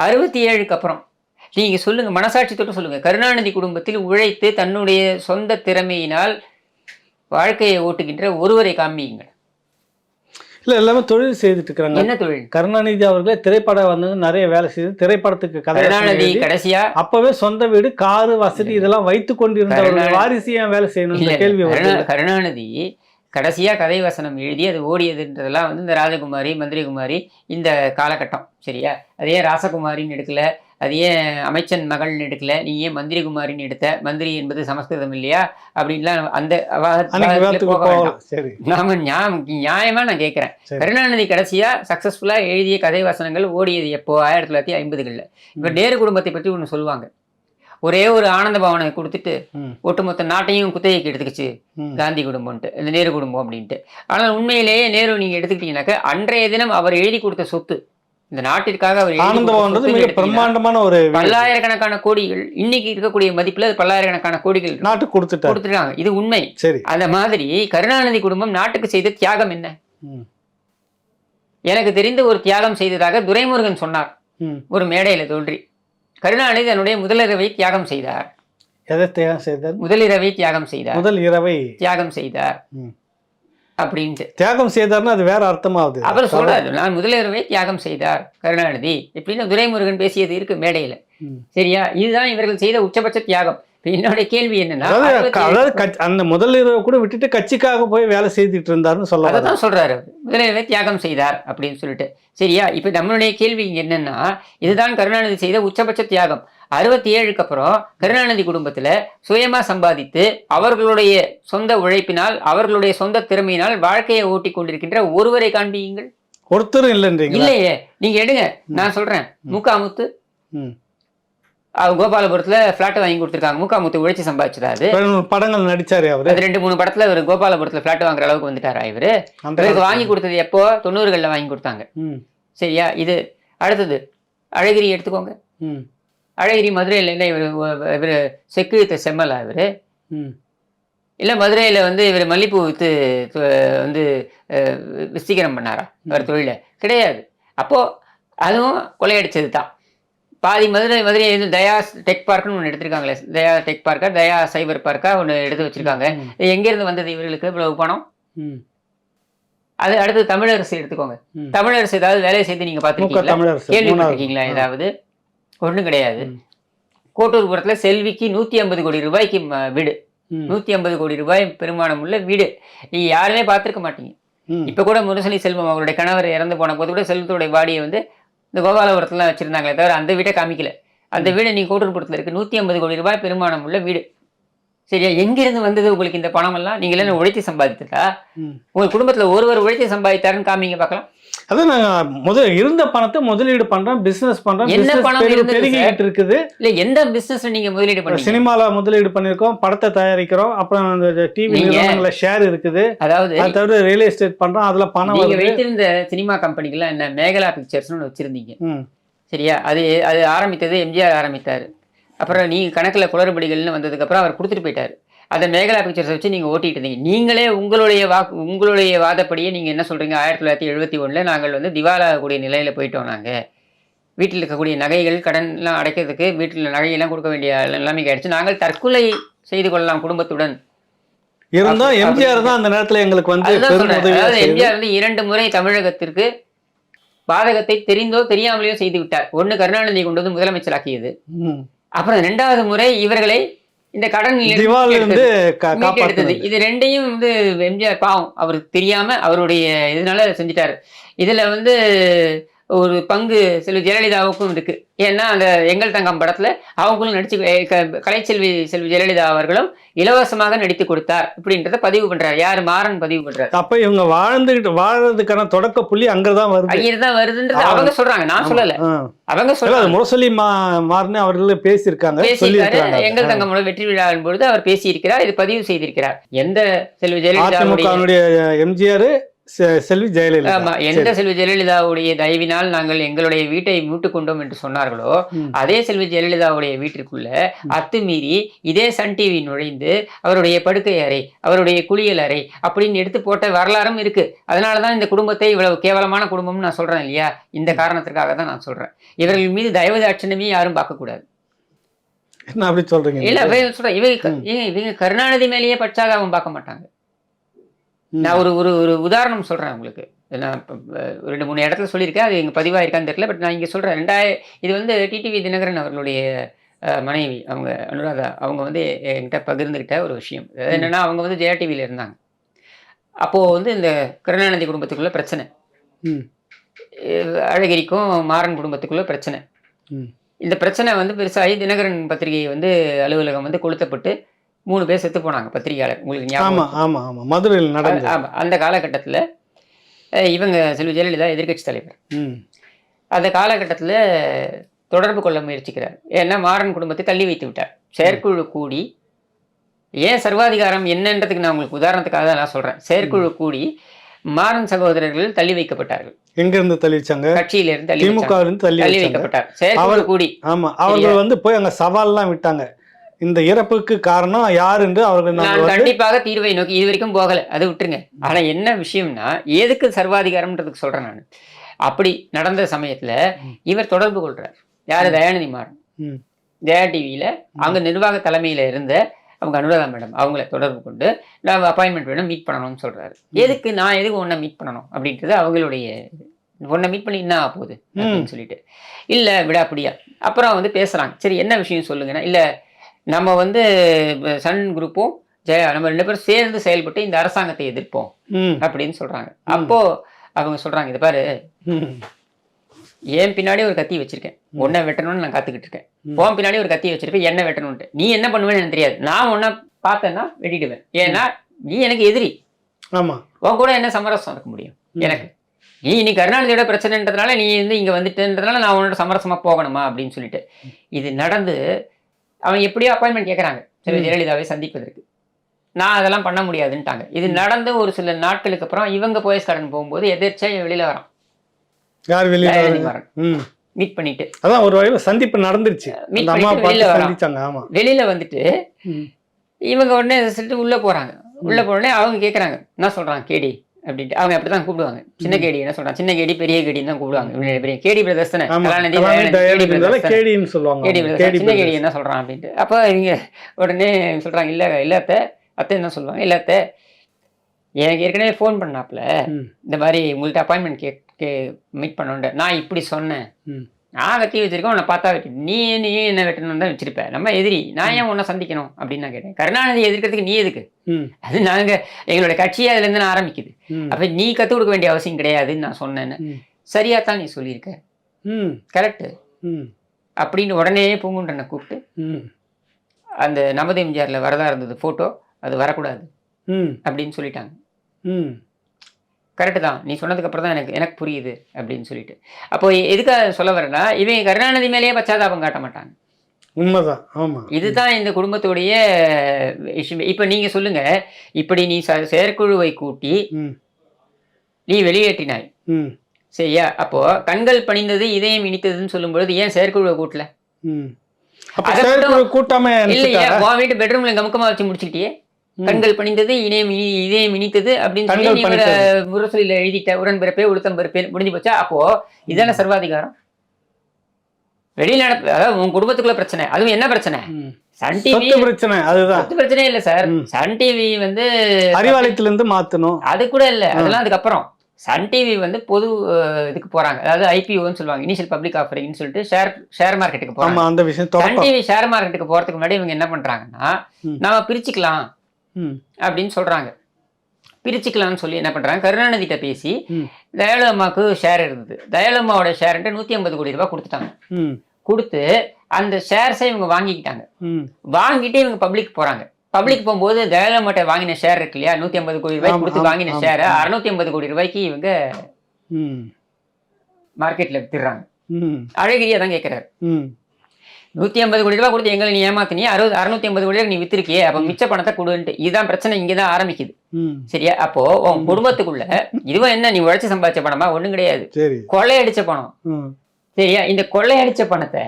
அறுபத்தி ஏழுக்கு அப்புறம். நீங்க சொல்லுங்க மனசாட்சி தொட்டு சொல்லுங்க. கருணாநிதி குடும்பத்தில் உழைத்து தன்னுடைய சொந்த திறமையினால் வாழ்க்கையை ஓட்டுகின்ற ஒருவரை காமியுங்க இல்ல எல்லாமே தொழில் செய்துட்டு இருக்கிறாங்க. என்ன தொழில்? கருணாநிதி அவர்களே திரைப்படம் வந்து நிறைய வேலை செய்து திரைப்படத்துக்கு கருணாநிதி கடைசியா? அப்பவே சொந்த வீடு காரு வசதி இதெல்லாம் வைத்து கொண்டிருந்தவர்கள் கருணாநிதி- வாரிசு ஏன் வேலை செய்யணும் கேள்வி கருணாநிதி கடைசியா கதை வசனம் எழுதி அது ஓடியதுன்றதெல்லாம் வந்து இந்த ராஜகுமாரி மந்திரிகுமாரி இந்த காலகட்டம் சரியா? அது ராசகுமாரின்னு எடுக்கல அது ஏன் அமைச்சன் மகள்னு எடுக்கல நீ ஏன் மந்திரிகுமாரின்னு எடுத்த? மந்திரி என்பது சமஸ்கிருதம் இல்லையா? அப்படின்லாம் அந்த போக வேண்டாம். நாம நியாயமா நான் கேட்கிறேன். கருணாநிதி கடைசியா சக்சஸ்ஃபுல்லா எழுதிய கதை வசனங்கள் ஓடியது எப்போ? ஆயிரத்தி தொள்ளாயிரத்தி ஐம்பதுகளில். இப்ப நேரு குடும்பத்தை பற்றி ஒன்று சொல்லுவாங்க. ஒரே ஒரு ஆனந்த பவனை கொடுத்துட்டு ஒட்டுமொத்த நாட்டையும் குத்தகைக்கு எடுத்துக்கிச்சு. காந்தி குடும்பம்ன்ட்டு இந்த நேரு குடும்பம் அப்படின்ட்டு. ஆனால் உண்மையிலேயே நேரு நீங்க எடுத்துக்கிட்டீங்கன்னாக்க அன்றைய தினம் அவர் எழுதி கொடுத்த சொத்து இந்த நாட்டிற்காக அவர் ஆனந்தபவன்றது மிக பிரம்மாண்டமான ஒரு. பல்லாயிரக்கணக்கான கோடிகள் இன்னைக்கு இருக்கக்கூடிய மதிப்புல பல்லாயிரக்கணக்கான கோடிகள். நாட்டுக்கு கொடுத்துட்டார். கொடுத்துருக்காங்க இது உண்மை. சரி. அந்த மாதிரி கருணாநிதி குடும்பம் நாட்டுக்கு செய்த தியாகம் என்ன? எனக்கு தெரிந்த ஒரு தியாகம் செய்ததாக துரைமுருகன் சொன்னார். ஒரு மேடையில தோன்றி. கருணாநிதி தன்னுடைய முதலிரவை தியாகம் செய்தார். எதை தியாகம் செய்தார்? முதலிரவை தியாகம் செய்தார். முதல் இரவை. தியாகம் செய்தார். அப்படின்ட்டு. தியாகம் செய்தார்னா அது வேற அர்த்தமாகுது அவர் சொல்றாரு நான் முதலிரவை தியாகம் செய்தார் கருணாநிதி. இப்படின்னு துரைமுருகன் பேசியது இருக்கு மேடையில. சரியா? இதுதான் இவர்கள் செய்த உச்சபட்ச தியாகம். இப்ப என்னுடைய கேள்வி என்னன்னா அதாவது அந்த முதல் இரவு கூட விட்டுட்டு கட்சிக்காக போய் வேலை செய்துட்டு இருந்தாருன்னு சொல்ல. அதைத்தான் சொல்றாரு. முதலிரவை தியாகம் செய்தார் அப்படின்னு சொல்லிட்டு. சரியா? இப்ப நம்மளுடைய கேள்வி என்னன்னா இதுதான் கருணாநிதி செய்த உச்சபட்ச தியாகம். அறுபத்தி ஏழுக்கு அப்புறம் கருணாநிதி குடும்பத்துல சுயமா சம்பாதித்து அவர்களுடைய சொந்த உழைப்பினால் அவர்களுடைய சொந்த திறமையினால் வாழ்க்கையை ஓட்டி கொண்டிருக்கின்ற ஒருவரை காண்பியுங்கள். ஒருத்தரும் இல்லைன்றீங்களா? இல்லையே. நீங்க எடுங்க. நான் சொல்றேன். முக்காமுத்து கோபாலபுரத்துல பிளாட் வாங்கி கொடுத்துருக்காங்க. முக்காமுத்து உழைச்சி சம்பாதிச்சிடாரு படங்கள் நடிச்சாரு அவரு. அது ரெண்டு மூணு படத்துல இவர் கோபாலபுரத்துல பிளாட் வாங்குற அளவுக்கு வந்துட்டாரா இவரு? இவருக்கு. வாங்கி கொடுத்தது எப்போ? தொண்ணூறுகள்ல வாங்கி கொடுத்தாங்க. ம், சரியா? இது அடுத்தது அழகிரி எடுத்துக்கோங்க. ம், அழகிரி மதுரையில் என்ன இவர் இவர் செக்கு செம்மலா இவர்? ம். இல்லை மதுரையில் வந்து இவர் மல்லிப்பூ விற்று வந்து விஸ்தீகரம் பண்ணாரா? அவர் தொழில. கிடையாது. அப்போது அதுவும் கொள்ளையடிச்சது தான் பாதி மதுரை மதுரை வந்து தயா டெக் பார்க்னு ஒன்று எடுத்திருக்காங்களே. தயா டெக் பார்க்கா தயா சைபர் பார்க்கா ஒன்று எடுத்து வச்சிருக்காங்க. இது எங்கேருந்து வந்தது இவர்களுக்கு இவ்வளவு பணம். அது அடுத்து தமிழரசு எடுத்துக்கோங்க. தமிழரசு ஏதாவது வேலையை செய்து நீங்கள் முக பார்த்துருக்கீங்களா. கேள்விப்பட்டிருக்கீங்களா ஏதாவது? ஒன்றும் கிடையாது. கோட்டூர்புரத்துல செல்விக்கு நூற்றி ஐம்பது கோடி ரூபாய்க்கு வீடு. நூற்றி ஐம்பது கோடி ரூபாய் பெருமானம் உள்ள வீடு. நீங்க யாருமே பார்த்துருக்க மாட்டீங்க. இப்போ கூட முரசொலி செல்வம் அவருடைய கணவர் இறந்து போன போது கூட செல்வத்துடைய பாடியை வந்து இந்த கோபாலபுரத்துல வச்சிருந்தாங்களே தவிர அந்த வீட்டை காமிக்கல. அந்த வீடு நீ கோட்டூர்புரத்தில் இருக்கு. நூற்றி ஐம்பது கோடி ரூபாய் பெருமானம் உள்ள வீடு. சரியா? எங்கிருந்து வந்தது உங்களுக்கு இந்த பணம் எல்லாம் நீங்க எல்லாம் உழைத்து சம்பாதித்ததா. உங்க குடும்பத்துல ஒருவர் உழைத்து சம்பாதித்தாருன்னு காமிங்க பார்க்கலாம். அதான் நாங்க முதல் இருந்த பணத்தை முதலீடு பண்றோம் பிசினஸ் பண்றோம் என்ன பணம் பெரு- இருந்தது பெருகிக்கிட்டு இருக்குது. இல்ல எந்த பிசினஸ் நீங்க முதலீடு பண்ணீங்க? சினிமால முதலீடு பண்ணிருக்கோம் படத்தை தயாரிக்கிறோம் அப்புறம் அந்த டிவி நிறுவனங்கள ஷேர் இருக்குது. அதாவது அது தவிர ரியல் எஸ்டேட் பண்றோம் அதுல பணம் நீங்க வைத்திருந்த சினிமா கம்பெனிக்கெல்லாம் என்ன? மேகலா பிக்சர்ஸ்னு ஒன்று வச்சிருந்தீங்க. சரியா? அது அது ஆரம்பித்தது எம்ஜிஆர் ஆரம்பித்தார். அப்புறம் நீ கணக்கில் குளறுபடிகள்னு வந்ததுக்கப்புறம் அவர் கொடுத்துட்டு போயிட்டார். அதை மேகலா பிக்சர்ஸை வச்சு நீங்கள் ஓட்டிட்டு இருந்தீங்க. நீங்களே உங்களுடைய வாக்கு உங்களுடைய வாதப்படியே நீங்கள் என்ன சொல்கிறீங்க ஆயிரத்தி தொள்ளாயிரத்தி எழுபத்தி ஒன்றில் நாங்கள் வந்து திவாலாகக்கூடிய நிலையில் போயிட்டோம் நாங்கள் வீட்டில் இருக்கக்கூடிய நகைகள் கடன்லாம் அடைக்கிறதுக்கு வீட்டில் நகையெல்லாம் கொடுக்க வேண்டிய நிலைமைக்கு ஆயிடுச்சு. நாங்கள் தற்கொலை செய்து கொள்ளலாம் குடும்பத்துடன். அப்படி- எம்ஜிஆர் தான் அந்த நேரத்துல எங்களுக்கு வந்து அதாவது எம்ஜிஆர் வந்து இரண்டு முறை தமிழகத்திற்கு பாதகத்தை தெரிந்தோ தெரியாமலையோ செய்து விட்டார். ஒன்று கருணாநிதி கொண்டு வந்து முதலமைச்சராக்கியது. ம். அப்புறம் ரெண்டாவது முறை இவர்களை இந்த கடன் மீட்டெடுத்தது காப்பாத்துனது. இது ரெண்டையும் வந்து எம்ஜிஆர் பாவம். அவருக்கு தெரியாம அவருடைய இதனால செஞ்சுட்டாரு. இதுல வந்து ஒரு பங்கு செல்வி ஜெயலலிதாவுக்கும் இருக்கு. ஏன்னா அந்த எங்கள் தங்கம் படத்துல அவங்களும் நடிச்சு கலைச்செல்வி செல்வி ஜெயலலிதா அவர்களும் இலவசமாக நடித்து கொடுத்தார் அப்படின்றத பதிவு பண்றாரு. யார்? மாறன் பதிவு பண்றாரு. அப்ப இவங்க வாழ்ந்துகிட்டு வாழறதுக்கான தொடக்க புள்ளி அங்கதான் வருது. ஐயர் தான் வருதுன்றது. அவங்க சொல்றாங்க. நான் சொல்லல. அவங்க சொல்றாங்க. முரசொலி மா மாறுன்னு அவர்களே பேசியிருக்காங்க பேசியிருக்காரு. எங்கள் தங்கமோட வெற்றி விழாவின் பொழுது அவர் பேசியிருக்கிறார் இது பதிவு செய்திருக்கிறார். எந்த செல்வி அதிமுகவினுடைய எம்ஜிஆர் செல்வி ஜெயலலிதா. ஆமா எந்த செல்வி ஜெயலலிதாவுடைய தயவினால் நாங்கள் எங்களுடைய வீட்டை மீட்டுக் கொண்டோம் என்று சொன்னார்களோ. அதே செல்வி ஜெயலலிதாவுடைய வீட்டிற்குள்ள அத்துமீறி இதே சன் டிவி நுழைந்து அவருடைய படுக்கை அறை அவருடைய குளியல் அறை அப்படின்னு எடுத்து போட்ட வரலாறும் இருக்கு. அதனாலதான் இந்த குடும்பத்தை இவ்வளவு கேவலமான குடும்பம்னு நான் சொல்றேன் இல்லையா? இந்த காரணத்திற்காக தான் நான் சொல்றேன். இவர்கள் மீது தயவு தாட்சணமே யாரும் பார்க்கக்கூடாது. என்ன அப்படி சொல்றீங்க? இல்ல சொல்றேன் இவங்க இவங்க கருணாநிதி மேலேயே பச்சாதாபம் பார்க்க மாட்டாங்க. நான் ஒரு ஒரு ஒரு உதாரணம் சொல்றேன் உங்களுக்கு. நான் ரெண்டு மூணு இடத்துல சொல்லியிருக்கேன் அது எங்க பதிவா இருக்கான்னு தெரியல பட் நான் இங்க சொல்றேன். ரெண்டாய இது வந்து டிடிவி தினகரன் அவர்களுடைய மனைவி அவங்க அனுராதா அவங்க வந்து என்கிட்ட பகிர்ந்துகிட்ட ஒரு விஷயம். என்னன்னா அவங்க வந்து ஜெயா டிவியில இருந்தாங்க. அப்போ வந்து இந்த கருணாநிதி குடும்பத்துக்குள்ள பிரச்சனை. அழகிரிக்கும் மாறன் குடும்பத்துக்குள்ள பிரச்சனை. ம். இந்த பிரச்சனை வந்து பெருசாகி தினகரன் பத்திரிகை வந்து அலுவலகம் வந்து கொளுத்தப்பட்டு மூணு பேர் செத்து போனாங்க பத்திரிகையாளர். உங்களுக்கு ஞாபகம் ஆமா ஆமா ஆமா. மதுரையில் நடந்தது. ஆமா அந்த காலகட்டத்தில் இவங்க செல்வி ஜெயலலிதா எதிர்க்கட்சி தலைவர். ம். அந்த காலகட்டத்தில் தொடர்பு கொள்ள முயற்சிக்கிறார். ஏன்னா மாறன் குடும்பத்தை தள்ளி வைத்து விட்டார். செயற்குழு கூடி ஏன் சர்வாதிகாரம் என்னன்றதுக்கு நான் உங்களுக்கு உதாரணத்துக்காக தான் நான் சொல்றேன். செயற்குழு கூடி மாறன் சகோதரர்கள் தள்ளி வைக்கப்பட்டார்கள். எங்க இருந்து தள்ளி வச்சாங்க? கட்சியிலிருந்து திமுக தள்ளி தள்ளி வைக்கப்பட்டார். செயற்குழு கூடி. ஆமா அவர்கள் வந்து போய் அங்க சவால்லாம் விட்டாங்க. இந்த இறப்புக்கு காரணம் யார் என்று அவர்கள் நான் கண்டிப்பாக தீர்வை நோக்கி இது வரைக்கும் போகல. அதை விட்டுருங்க. ஆனா என்ன விஷயம்னா எதுக்கு சர்வாதிகாரம்ன்றதுக்கு சொல்றேன் நான். அப்படி நடந்த சமயத்துல இவர் தொடர்பு கொள்றார். யாரு? தயாநிதி மாறன். ஜெயா டிவியில அங்க நிர்வாக தலைமையில இருந்த அவங்க அனுராதா மேடம் அவங்கள தொடர்பு கொண்டு நான் அப்பாயின்மெண்ட் வேணும் மீட் பண்ணணும்னு சொல்றாரு. எதுக்கு? நான் எதுக்கு உன்னை மீட் பண்ணணும்? அப்படின்றது அவங்களுடைய உன்னை மீட் பண்ணி என்ன ஆக போகுது? அப்படின்னு சொல்லிட்டு. இல்ல விட அப்படியா. அப்புறம் வந்து பேசுறாங்க. சரி என்ன விஷயம் சொல்லுங்கன்னா இல்ல நம்ம வந்து சன் குரூப்பும் ஜெயா நம்ம ரெண்டு பேரும் சேர்ந்து செயல்பட்டு இந்த அரசாங்கத்தை எதிர்ப்போம் அப்படின்னு சொல்றாங்க. அப்போ அவங்க சொல்றாங்க இது பாரு. என் பின்னாடி ஒரு கத்தி வச்சிருக்கேன். உன்னை வெட்டணும்னு நான் காத்துக்கிட்டு இருக்கேன். உன் பின்னாடி ஒரு கத்தி வச்சிருப்பேன் என்ன வெட்டணும்ட்டு நீ என்ன பண்ணுவேன்னு எனக்கு தெரியாது. நான் உன்னை பார்த்தேன்னா வெட்டிடுவேன். ஏன்னா நீ எனக்கு எதிரி. ஆமா. உன் கூட என்ன சமரசம் இருக்க முடியும்? எனக்கு. நீ நீ கருணாநிதியோட பிரச்சனைன்றதுனால நீ வந்து இங்க வந்துட்டுன்றதுனால நான் உன்னோட சமரசமா போகணுமா அப்படின்னு சொல்லிட்டு. இது நடந்து அவன் எப்படியோ அப்பாயின்மெண்ட் கேட்கறாங்க சரி. ஜெயலலிதாவை சந்திப்பதற்கு. நான் அதெல்லாம் பண்ண முடியாதுன்ட்டாங்க. இது நடந்து ஒரு சில நாட்களுக்கு அப்புறம் இவங்க போயஸ் கார்டன் போகும்போது எதிர்ச்சியா வெளியில வரான். யார் வெளியில மீட் பண்ணிட்டு. அதான் ஒரு வகையில சந்திப்பு நடந்துருச்சு. அம்மா பண்ணிட்டு வெளியில வரான். வெளியில வந்துட்டு. இவங்க உடனே சொல்லிட்டு உள்ள போறாங்க. உள்ள போன உடனே அவங்க கேக்குறாங்க. என்ன சொல்றான் கேடி? அப்படின்ட்டு. அவங்க அப்படிதான் கூப்பிடுவாங்க. சின்ன கேடி என்ன சொல்றான்? சின்ன கேடி பெரிய கேடின்னு தான் கூப்பிடுவாங்க. பேரையும். கேடி பிரதர்ஸ் தானே. கேடின்னு சொல்லுவாங்க கேடி. பிரதர்ஸ் சின்ன கேடி. என்ன சொல்றான் அப்படின்ட்டு. அப்போ இவங்க உடனே சொல்றாங்க இல்ல இல்ல அத்தை. என்ன சொல்லுவாங்க? இல்ல அத்தை எனக்கு ஏற்கனவே ஃபோன் பண்ணாப்ல ம், இந்த மாதிரி உங்கள்ட்ட அப்பாயின்மெண்ட் கே மீட் பண்ணோன்ட்டு. நான் இப்படி சொன்னேன். நான் கத்தி வச்சிருக்கேன் உன்னை பார்த்தா வெட்டி. நீ நீ என்ன வெட்டணும் தான் வச்சிருப்ப. நம்ம எதிரி நான் ஏன் உன்னை சந்திக்கணும் அப்படின்னு நான் கேட்டேன். கருணாநிதி எதிர்க்கிறதுக்கு நீ எதுக்கு? ம், அது நாங்க எங்களோட கட்சியே அதுல இருந்து நான் ஆரம்பிக்குது. அப்ப நீ கத்து கொடுக்க வேண்டிய அவசியம் கிடையாதுன்னு நான் சொன்னேன்னு. சரியா தான் நீ சொல்லியிருக்க. ம், கரெக்ட் ம், அப்படின்னு உடனே பூங்குன்றனை கூப்பிட்டு ம், அந்த நமது எம்ஜிஆர்ல வரதா இருந்தது போட்டோ அது வரக்கூடாது ம், அப்படின்னு சொல்லிட்டாங்க. ம். கரெக்டு தான். நீ சொன்னதுக்கு அப்புறம் தான் எனக்கு எனக்கு புரியுது அப்படின்னு சொல்லிட்டு. அப்போ எதுக்காக சொல்ல வரேன்னா இவங்க கருணாநிதி மேலேயே பச்சாதாபம் காட்ட மாட்டாங்க உண்மைதான். ஆமா. இதுதான் இந்த குடும்பத்துடைய விஷயம். இப்போ நீங்க சொல்லுங்க இப்படி நீ ச- செயற்குழுவை கூட்டி நீ வெளியேற்றினாய். ம், சரியா? அப்போ கண்கள் பணிந்தது இதயம் இனித்ததுன்னு சொல்லும் பொழுது ஏன் செயற்குழுவை கூட்டல? கூட்டாம இல்லையா? உன் வீட்டு பெட்ரூம்ல கமுக்கமா வச்சு முடிச்சுக்கிட்டியே. கண்கள் பணிந்தது இணையம் இனி இதயம் இனித்தது அப்படின்னு சொல்லி. முரசொலியில எழுதிட்ட உடன்பிறப்பே உளுத்தம் பிறப்பே முடிஞ்சு போச்சா? அப்போ இதான சர்வாதிகாரம். வெளியில நடப்பு அதாவது உன் குடும்பத்துக்குள்ள பிரச்சனை அதுவும் என்ன பிரச்சனை. சன் டிவி பிரச்சனை அதுதான். சொத்து பிரச்சனையே இல்ல சார். சன் டிவி வந்து அறிவாலயத்துல இருந்து மாத்தணும். அது கூட இல்ல. அதெல்லாம் அதுக்கப்புறம். சன் டிவி வந்து பொது இதுக்கு போறாங்க. அதாவது ஐபிஓன்னு சொல்லுவாங்க இனிஷியல் பப்ளிக் ஆஃபரிங்னு சொல்லிட்டு ஷேர் ஷேர் மார்க்கெட்டுக்கு போறாங்க. அந்த விஷயம் சன் டிவி ஷேர் மார்க்கெட்டுக்கு போறதுக்கு முன்னாடி இவங்க என்ன பண்றாங்கன்னா. நாம பிரிச்சுக்கலாம். அப்படின்னு சொல்றாங்க. பிரிச்சுக்கலாம்னு சொல்லி என்ன பண்றாங்க? கருணாநிதிட்ட பேசி ம். தயாளு அம்மாவுக்கு ஷேர் இருந்தது. தயாளு அம்மாவோட ஷேர்ன்ட்டு நூத்தி ஐம்பது கோடி ரூபாய் கொடுத்துட்டாங்க. கொடுத்து அந்த ஷேர்ஸை இவங்க வாங்கிக்கிட்டாங்க. வாங்கிட்டு இவங்க பப்ளிக் போறாங்க. பப்ளிக் போகும்போது ஜெயலலிதா வாங்கின ஷேர் இருக்கு இல்லையா நூத்தி ஐம்பது கோடி ரூபாய் கொடுத்து வாங்கின ஷேரை. அறுநூத்தி ஐம்பது கோடி ரூபாய்க்கு இவங்க ம், மார்க்கெட்ல வித்துடுறாங்க. அழகிரியா தான் கேட்கிறாரு நூத்தி ஐம்பது கோடி ரூபாய் கொடுத்து எங்களை நீ ஏமாத்தினி அறுபது அறுநூத்தி ஐம்பது கோடி ரூபாய் நீ வித்திருக்கியே அப்ப மிச்ச பணத்தை கொடுன்ட்டு. இதுதான் பிரச்சனை இங்கதான் ஆரம்பிக்குது. ம். சரியா? அப்போ உன் குடும்பத்துக்குள்ள இதுவும் என்ன நீ உழைச்சு சம்பாதிச்ச பணமா? ஒண்ணும் கிடையாது. கொள்ளையடிச்ச பணம். சரியா? இந்த கொள்ளையடிச்ச பணத்தை.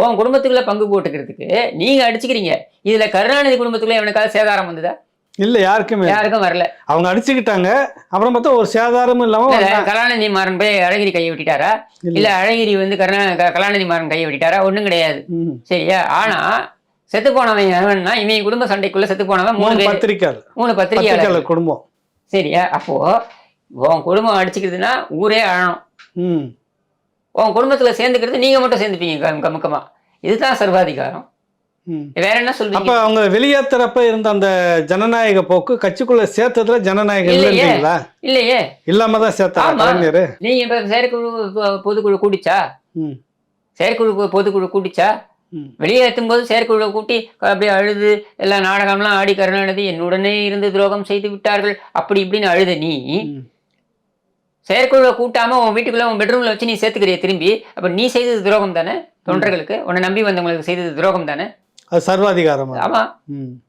உன் குடும்பத்துக்குள்ள பங்கு போட்டுக்கிறதுக்கு நீங்க அடிச்சுக்கிறீங்க. இதுல கருணாநிதி குடும்பத்துக்குள்ள எவனுக்காவது சேதாரம் வந்ததா? இல்லை யாருக்குமே யாருக்கும் வரல. அவங்க அடிச்சுக்கிட்டாங்க. அப்புறம் பார்த்தா ஒரு சேதாரமும் இல்லாமல் இல்ல, கருணாநிதி மாறன் போய் அழகிரி கையை விட்டுட்டாரா? இல்ல. அழகிரி வந்து கருணா கலாநிதி மாறன் கையை விட்டுட்டாரா? ஒண்ணும் கிடையாது. சரியா? ஆனா செத்து போனவன் எவன்னா இவன் குடும்ப சண்டைக்குள்ள செத்து போனவன் மூணு மூணு பேர் பத்திரிக்கை மூணு பத்திரிக்கையாளர். குடும்பம். சரியா? அப்போ உன் குடும்பம் அடிச்சுக்கிறதுனா ஊரே அழணும் உன் குடும்பத்துல சேர்ந்துக்கிறது நீங்க மட்டும் சேர்ந்துப்பீங்க கம்- கமுக்கமா. இதுதான் சர்வாதிகாரம். வேற என்ன அப்ப சொல்றீங்க அவங்க வெளியேற்றுறப்ப இருந்த அந்த ஜனநாயக போக்கு கட்சிக்குள்ள சேர்த்ததுல ஜனநாயகம் இல்லையே. இல்லைன்றீங்களா? இல்லையே. இல்லாம தான் சேர்த்தாரா ஆமா. கலைஞர்? நீங்க இப்ப செயற்குழு பொதுக்குழு கூடிச்சா ம். செயற்குழு பொதுக்குழு கூடிச்சா ம். வெளியேற்றும் போது செயற்குழுவை கூட்டி அப்படியே அழுது எல்லாம் நாடகம்லாம் ஆடி கருணாநிதி என்னுடனே இருந்து துரோகம் செய்து விட்டார்கள். அப்படி இப்படின்னு அழுத நீ. செயற்குழுவை கூட்டாம உன் வீட்டுக்குள்ள உன் பெட்ரூம்ல வச்சு நீ சேர்த்துக்கிறிய திரும்பி. அப்ப நீ செய்தது துரோகம் தானே? தொண்டர்களுக்கு. உன்னை நம்பி வந்தவங்களுக்கு செய்தது துரோகம் தானே? அது சர்வாதிகாரம்? ஆமா. ம்.